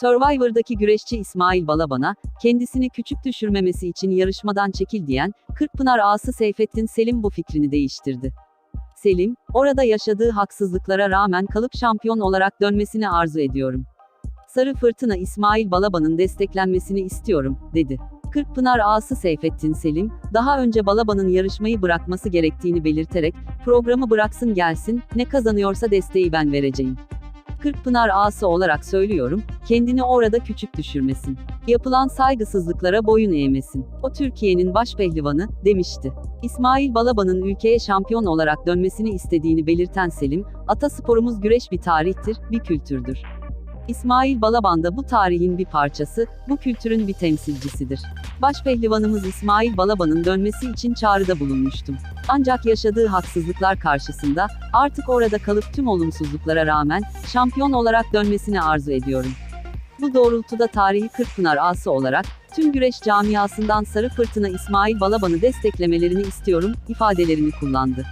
Survivor'daki güreşçi İsmail Balaban'a, kendisini küçük düşürmemesi için yarışmadan çekil diyen, Kırkpınar ağası Seyfettin Selim bu fikrini değiştirdi. Selim, orada yaşadığı haksızlıklara rağmen kalıp şampiyon olarak dönmesini arzu ediyorum. Sarı Fırtına İsmail Balaban'ın desteklenmesini istiyorum, dedi. Kırkpınar ağası Seyfettin Selim, daha önce Balaban'ın yarışmayı bırakması gerektiğini belirterek, programı bıraksın gelsin, ne kazanıyorsa desteği ben vereceğim. Kırkpınar ağası olarak söylüyorum, kendini orada küçük düşürmesin. Yapılan saygısızlıklara boyun eğmesin. O Türkiye'nin baş pehlivanı, demişti. İsmail Balaban'ın ülkeye şampiyon olarak dönmesini istediğini belirten Selim, atasporumuz güreş bir tarihtir, bir kültürdür. İsmail Balaban da bu tarihin bir parçası, bu kültürün bir temsilcisidir. Başpehlivanımız İsmail Balaban'ın dönmesi için çağrıda bulunmuştum. Ancak yaşadığı haksızlıklar karşısında, artık orada kalıp tüm olumsuzluklara rağmen, şampiyon olarak dönmesini arzu ediyorum. Bu doğrultuda tarihi Kırkpınar ası olarak, tüm güreş camiasından Sarı Fırtına İsmail Balaban'ı desteklemelerini istiyorum, ifadelerini kullandı.